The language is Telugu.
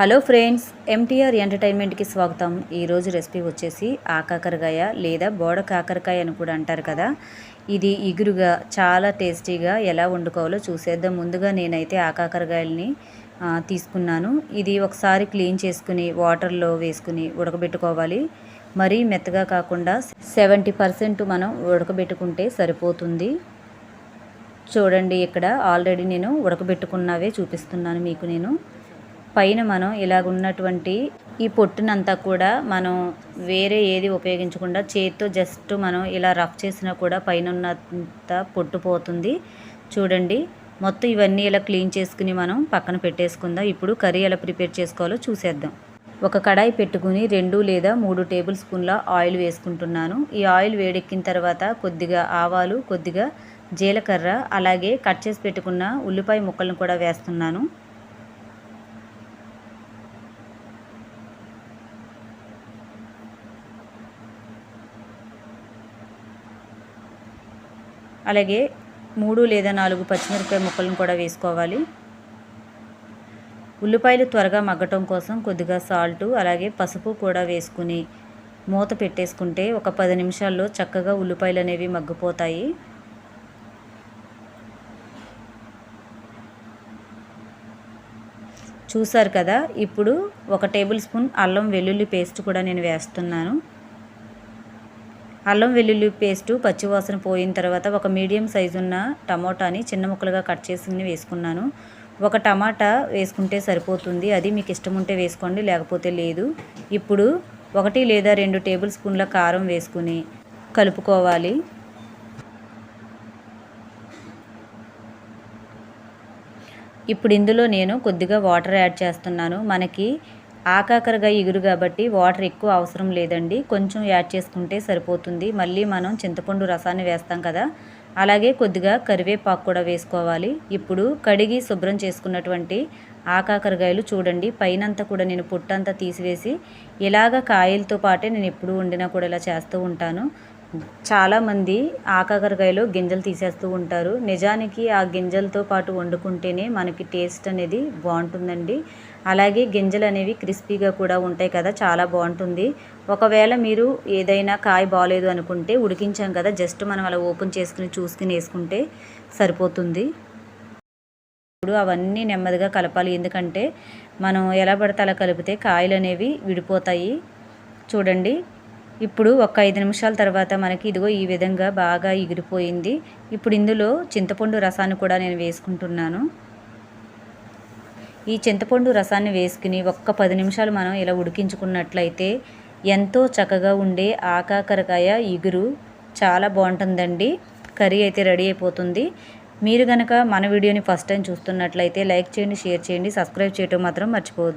హలో ఫ్రెండ్స్ ఎంటీఆర్ ఎంటర్టైన్మెంట్కి స్వాగతం. ఈరోజు రెసిపీ వచ్చేసి ఆకాకరకాయ లేదా బోడ కాకరకాయ అని కూడా అంటారు కదా. ఇది ఇగురుగా చాలా టేస్టీగా ఎలా వండుకోవాలో చూసేద్దాం. ముందుగా నేనైతే ఆకాకరకాయలని తీసుకున్నాను. ఇది ఒకసారి క్లీన్ చేసుకుని వాటర్లో వేసుకుని ఉడకబెట్టుకోవాలి. మరీ మెత్తగా కాకుండా సెవెంటీ పర్సెంట్ మనం ఉడకబెట్టుకుంటే సరిపోతుంది. చూడండి ఇక్కడ ఆల్రెడీ నేను ఉడకబెట్టుకున్నవే చూపిస్తున్నాను మీకు నేను. పైన మనం ఇలాగ ఉన్నటువంటి ఈ పొట్టునంతా కూడా మనం వేరే ఏది ఉపయోగించకుండా చేతితో జస్ట్ మనం ఇలా రఫ్ చేసినా కూడా పైన ఉన్నంత పొట్టు పోతుంది. చూడండి మొత్తం ఇవన్నీ ఇలా క్లీన్ చేసుకుని మనం పక్కన పెట్టేసుకుందాం. ఇప్పుడు కర్రీ ఎలా ప్రిపేర్ చేసుకోవాలో చూసేద్దాం. ఒక కడాయి పెట్టుకుని రెండు లేదా మూడు టేబుల్ స్పూన్ల ఆయిల్ వేసుకుంటున్నాను. ఈ ఆయిల్ వేడెక్కిన తర్వాత కొద్దిగా ఆవాలు కొద్దిగా జీలకర్ర అలాగే కట్ చేసి పెట్టుకున్న ఉల్లిపాయ ముక్కలను కూడా వేస్తున్నాను. అలాగే మూడు లేదా నాలుగు పచ్చిమిరపకాయ ముక్కలను కూడా వేసుకోవాలి. ఉల్లిపాయలు త్వరగా మగ్గటం కోసం కొద్దిగా సాల్టు అలాగే పసుపు కూడా వేసుకుని మూత పెట్టేసుకుంటే ఒక పది నిమిషాల్లో చక్కగా ఉల్లిపాయలు అనేవి మగ్గిపోతాయి. చూసారు కదా ఇప్పుడు ఒక టేబుల్ స్పూన్ అల్లం వెల్లుల్లి పేస్ట్ కూడా నేను వేస్తున్నాను. అల్లం వెల్లుల్లి పేస్టు పచ్చివాసన పోయిన తర్వాత ఒక మీడియం సైజు ఉన్న టమోటాని చిన్న ముక్కలుగా కట్ చేసి వేసుకున్నాను. ఒక టమాటా వేసుకుంటే సరిపోతుంది. అది మీకు ఇష్టం ఉంటే వేసుకోండి లేకపోతే లేదు. ఇప్పుడు ఒకటి లేదా రెండు టేబుల్ స్పూన్ల కారం వేసుకుని కలుపుకోవాలి. ఇప్పుడు ఇందులో నేను కొద్దిగా వాటర్ యాడ్ చేస్తున్నాను. మనకి ఆకాకరగా ఇగురు కాబట్టి వాటర్ ఎక్కువ అవసరం లేదండి. కొంచెం యాడ్ చేసుకుంటే సరిపోతుంది. మళ్ళీ మనం చింతపండు రసాన్ని వేస్తాం కదా అలాగే కొద్దిగా కరివేపాకు కూడా వేసుకోవాలి. ఇప్పుడు కడిగి శుభ్రం చేసుకున్నటువంటి ఆకాకరకాయలు చూడండి. పైనంతా కూడా నేను పుట్టంతా తీసివేసి ఇలాగ కాయలతో పాటే నేను ఎప్పుడు వండినా కూడా ఇలా చేస్తూ ఉంటాను. చాలామంది ఆకాకరకాయలో గింజలు తీసేస్తూ ఉంటారు. నిజానికి ఆ గింజలతో పాటు వండుకుంటేనే మనకి టేస్ట్ అనేది బాగుంటుందండి. అలాగే గింజలు అనేవి క్రిస్పీగా కూడా ఉంటాయి కదా చాలా బాగుంటుంది. ఒకవేళ మీరు ఏదైనా కాయ బాగాలేదు అనుకుంటే ఉడికించాం కదా జస్ట్ మనం అలా ఓపెన్ చేసుకుని చూసుకుని వేసుకుంటే సరిపోతుంది. ఇప్పుడు అవన్నీ నెమ్మదిగా కలపాలి. ఎందుకంటే మనం ఎలా పడితే అలా కలిపితే కాయలు అనేవి విడిపోతాయి. చూడండి. ఇప్పుడు ఒక ఐదు నిమిషాల తర్వాత మనకి ఇదిగో ఈ విధంగా బాగా ఎగిరిపోయింది. ఇప్పుడు ఇందులో చింతపండు రసాన్ని కూడా నేను వేసుకుంటున్నాను. ఈ చింతపండు రసాన్ని వేసుకుని ఒక్క పది నిమిషాలు మనం ఇలా ఉడికించుకున్నట్లయితే ఎంతో చక్కగా ఉండే ఆకాకరకాయ ఇగురు చాలా బాగుంటుందండి. కర్రీ అయితే రెడీ అయిపోతుంది. మీరు కనుక మన వీడియోని ఫస్ట్ టైం చూస్తున్నట్లయితే లైక్ చేయండి షేర్ చేయండి సబ్స్క్రైబ్ చేయటం మాత్రం మర్చిపోవద్దు.